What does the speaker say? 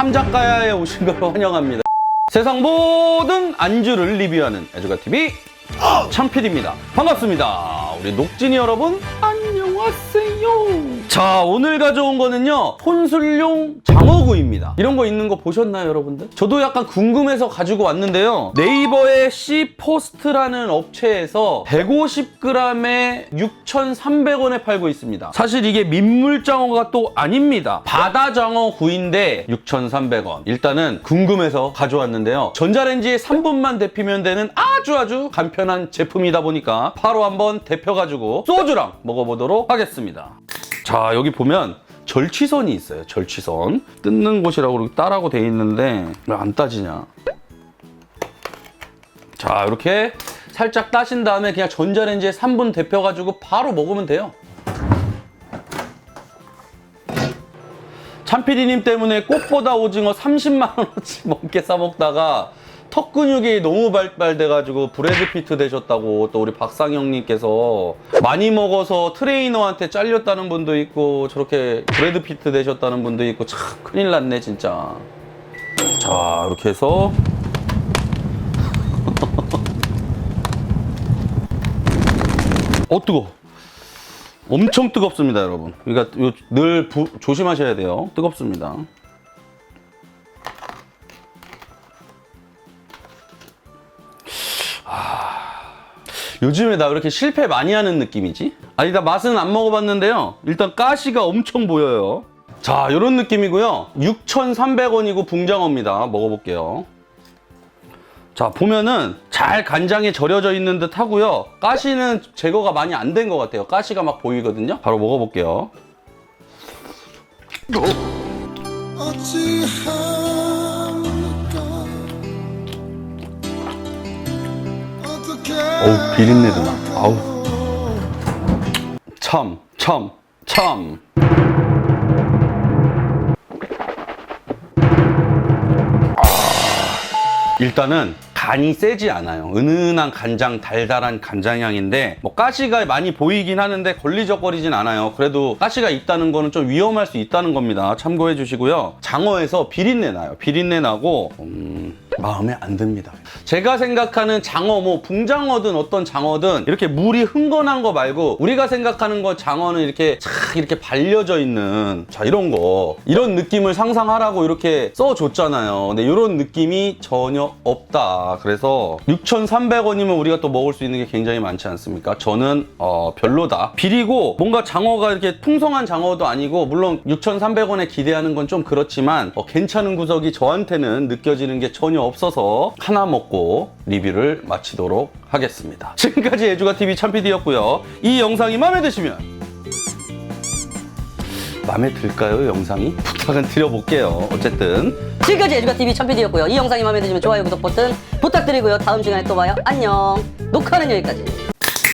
참작가야에 오신 걸 환영합니다. 세상 모든 안주를 리뷰하는 애주가TV 참필입니다. 반갑습니다. 우리 녹진이 여러분, 안녕하세요. 자, 오늘 가져온 거는요, 혼술용 장어구이입니다. 이런 거 있는 거 보셨나요, 여러분들? 저도 약간 궁금해서 가지고 왔는데요. 네이버의 C포스트라는 업체에서 150g에 6,300원에 팔고 있습니다. 사실 이게 민물장어가 또 아닙니다. 바다장어 구이인데 6,300원. 일단은 궁금해서 가져왔는데요. 전자레인지에 3분만 데피면 되는 아주 아주 간편한 제품이다 보니까 바로 한번 데펴가지고 소주랑 먹어보도록 하겠습니다. 자, 여기 보면 절취선이 있어요. 절취선. 뜯는 곳이라고 따라고 돼 있는데 왜 안 따지냐? 자, 이렇게 살짝 따신 다음에 그냥 전자레인지에 3분 데펴가지고 바로 먹으면 돼요. 참피디님 때문에 꽃보다 오징어 30만 원어치 넘게 싸 먹다가 턱 근육이 너무 발달돼가지고 브래드 피트 되셨다고 또 우리 박상영님께서 많이 먹어서 트레이너한테 잘렸다는 분도 있고 저렇게 브래드 피트 되셨다는 분도 있고 참 큰일 났네 진짜. 자 이렇게 해서 어 뜨거. 엄청 뜨겁습니다, 여러분. 그러니까 요- 늘 부- 조심하셔야 돼요. 뜨겁습니다. 요즘에 나 왜 이렇게 실패 많이 하는 느낌이지? 아니, 나 맛은 안 먹어봤는데요. 일단 가시가 엄청 보여요. 자, 이런 느낌이고요. 6,300원이고 붕장어입니다. 먹어볼게요. 자 보면은 잘 간장에 절여져 있는 듯 하고요 가시는 제거가 많이 안 된 것 같아요 가시가 막 보이거든요 바로 먹어볼게요 어우 비린내도 나 아우 참 참 참 일단은 간이 세지 않아요. 은은한 간장, 달달한 간장향인데 뭐 가시가 많이 보이긴 하는데 걸리적거리진 않아요. 그래도 가시가 있다는 거는 좀 위험할 수 있다는 겁니다. 참고해 주시고요. 장어에서 비린내 나요. 비린내 나고 음, 마음에 안 듭니다. 제가 생각하는 장어 뭐 붕장어든 어떤 장어든 이렇게 물이 흥건한 거 말고 우리가 생각하는 거 장어는 이렇게 착 이렇게 발려져 있는 자 이런 거 이런 느낌을 상상하라고 이렇게 써줬잖아요. 근데 이런 느낌이 전혀 없다. 그래서 6,300원이면 우리가 또 먹을 수 있는 게 굉장히 많지 않습니까? 저는 어, 별로다. 비리고 뭔가 장어가 이렇게 풍성한 장어도 아니고 물론 6,300원에 기대하는 건 좀 그렇지만 어, 괜찮은 구석이 저한테는 느껴지는 게 전혀 없 어서 하나 먹고 리뷰를 마치도록 하겠습니다. 지금까지 애주가 TV 참PD였고요. 이 영상이 마음에 드시면 마음에 들까요, 영상이? 부탁은 드려볼게요. 어쨌든 지금까지 에듀가TV 참PD였고요. 이 영상이 마음에 드시면 좋아요, 구독 버튼 부탁드리고요. 다음 시간에 또 봐요. 안녕. 녹화는 여기까지.